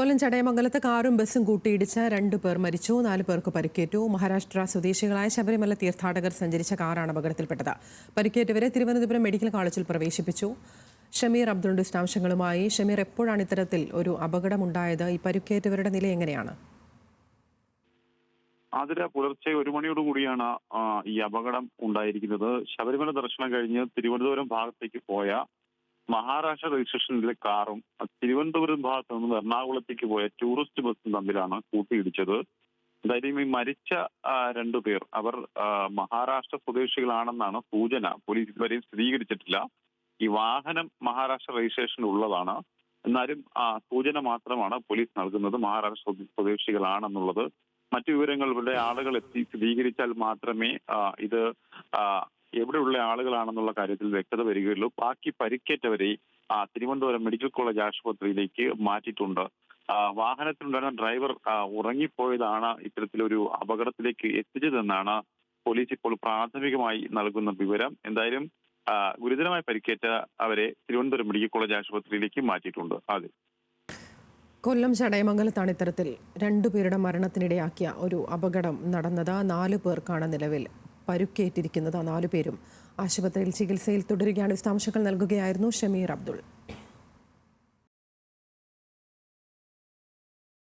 കൊല്ലം ചടയമംഗലത്ത് കാറും ബസ്സും കൂട്ടിയിടിച്ച് രണ്ടു പേർ മരിച്ചു നാല് പേർക്ക് പരിക്കേറ്റു. മഹാരാഷ്ട്ര സ്വദേശികളായ ശബരിമല തീർത്ഥാടകർ സഞ്ചരിച്ച കാറാണ് അപകടത്തിൽപ്പെട്ടത്. പരിക്കേറ്റവരെ തിരുവനന്തപുരം മെഡിക്കൽ കോളേജിൽ പ്രവേശിപ്പിച്ചു. ഷമീർ അബ്ദുൾ വിശദാംശങ്ങളുമായി. ഷമീർ എപ്പോഴാണ് ഇത്തരത്തിൽ ഒരു അപകടമുണ്ടായത്? ഈ പരിക്കേറ്റവരുടെ നില എങ്ങനെയാണ്? ആതിര പുലർച്ചെ ഒരു മണിയോട് കൂടിയാണ് ഈ അപകടം ഉണ്ടായിരിക്കുന്നത്. ശബരിമല ദർശനം കഴിഞ്ഞ് തിരുവനന്തപുരം ഭാഗത്തേക്ക് പോയ മഹാരാഷ്ട്ര രജിസ്ട്രേഷനിലെ കാറും തിരുവനന്തപുരം ഭാഗത്ത് നിന്ന് എറണാകുളത്തേക്ക് പോയ ടൂറിസ്റ്റ് ബസ്സും തമ്മിലാണ് കൂട്ടിയിടിച്ചത്. എന്തായാലും ഈ മരിച്ച രണ്ടു രണ്ടുപേർ അവർ മഹാരാഷ്ട്ര സ്വദേശികളാണെന്നാണ് സൂചന. പോലീസ് ഇതുവരെയും സ്ഥിരീകരിച്ചിട്ടില്ല. ഈ വാഹനം മഹാരാഷ്ട്ര രജിസ്ട്രേഷനിൽ ഉള്ളതാണ്. എന്നാലും സൂചന മാത്രമാണ് പോലീസ് നൽകുന്നത്. മഹാരാഷ്ട്ര സ്വദേശികളാണെന്നുള്ളത്. മറ്റു വിവരങ്ങൾ ഇവിടെ ആളുകൾ എത്തി സ്ഥിരീകരിച്ചാൽ മാത്രമേ ഇത് എവിടെയുള്ള ആളുകളാണെന്നുള്ള കാര്യത്തിൽ വ്യക്തത വരികയുള്ളൂ. ബാക്കി പരിക്കേറ്റവരെ തിരുവനന്തപുരം മെഡിക്കൽ കോളേജ് ആശുപത്രിയിലേക്ക് മാറ്റിയിട്ടുണ്ട്. വാഹനത്തിലുണ്ടായിരുന്ന ഡ്രൈവർ ഉറങ്ങിപ്പോയതാണ് ഇത്തരത്തിലൊരു അപകടത്തിലേക്ക് എത്തിച്ചതെന്നാണ് പോലീസ് ഇപ്പോൾ പ്രാഥമികമായി നൽകുന്ന വിവരം. എന്തായാലും ഗുരുതരമായി പരിക്കേറ്റ അവരെ തിരുവനന്തപുരം മെഡിക്കൽ കോളേജ് ആശുപത്രിയിലേക്ക് മാറ്റിയിട്ടുണ്ട്. അതെ. കൊല്ലം ചടയമംഗലത്താണ് ഇത്തരത്തിൽ രണ്ടുപേരുടെ മരണത്തിനിടയാക്കിയ ഒരു അപകടം നടന്നത്. നാല് പേർക്കാണ് നിലവിൽ പരുക്കേറ്റിരിക്കുന്നത് നാലുപേരും ആശുപത്രിയിൽ ചികിത്സയിൽ തുടരുകയാണ്. വിശദാംശങ്ങൾ നൽകുകയായിരുന്നു ഷമീർ അബ്ദുൾ.